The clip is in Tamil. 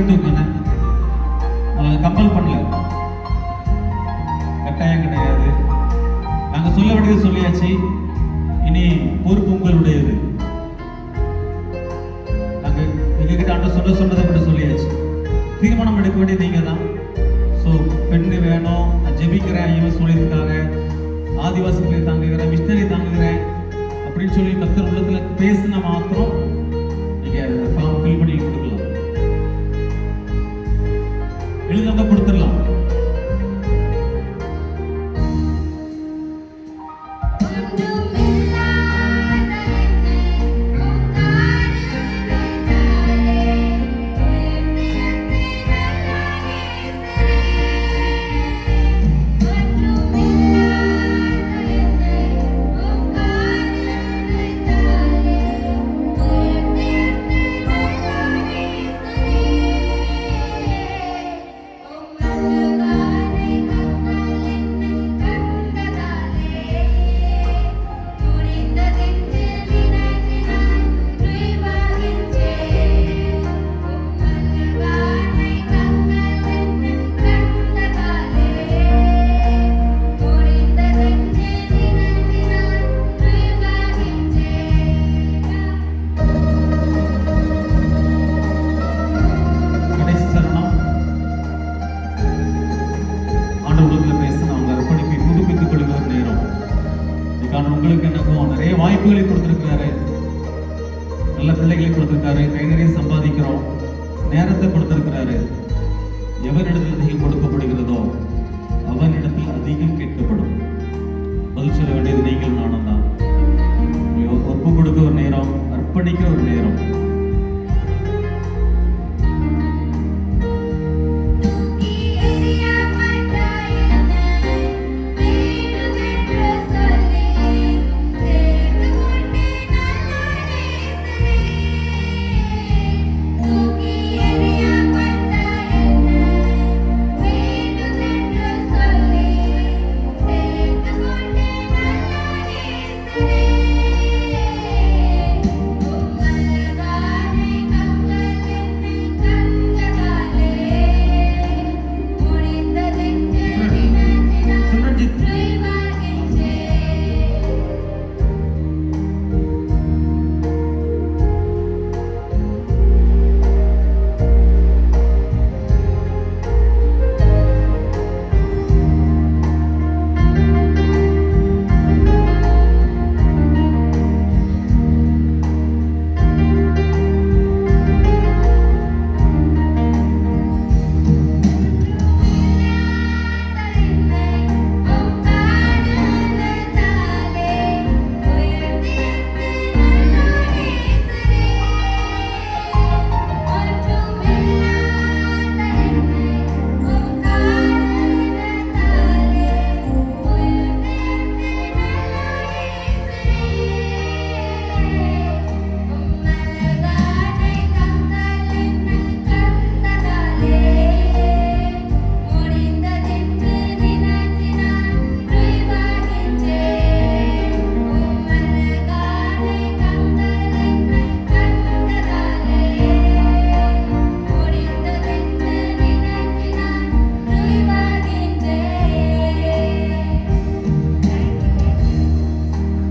பெண்ணு வேணா கம்பல் பண்ணல. கட்டாயம் கிடையாது. நாங்கள் சொல்ல வேண்டியது சொல்லியாச்சு. இனி பொறுப்பு உங்களுடையது. நாங்க எங்ககிட்ட ஆண்ட சொல்ல சொன்னதை மட்டும் சொல்லியாச்சு. தீர்மானம் எடுக்க வேண்டியது நீங்க தான் ஸோ பெண்ணு வேணும். நான் ஜெபிக்கிறேன். ஐயவன் சொல்லியிருக்காங்க. ஆதிவாசிகளை தாங்குகிறேன். மிஷினரி தாங்குகிறேன். அப்படின்னு சொல்லி மக்கள் உள்ளத்தில் பேசின மாத்திரம் you. உங்களுக்கு எனக்கும் நிறைய வாய்ப்புகளை கொடுத்திருக்கிறாரு. நல்ல பிள்ளைகளை கொடுத்திருக்காரு. கை நிறைய சம்பாதிக்கிறோம். நேரத்தை கொடுத்திருக்கிறாரு. எவரிடத்தில் அதிகம் கொடுக்கப்படுகிறதோ அவனிடத்தில் அதிகம் கேட்கப்படும். பதில் சொல்ல வேண்டியது நீங்கள் நான்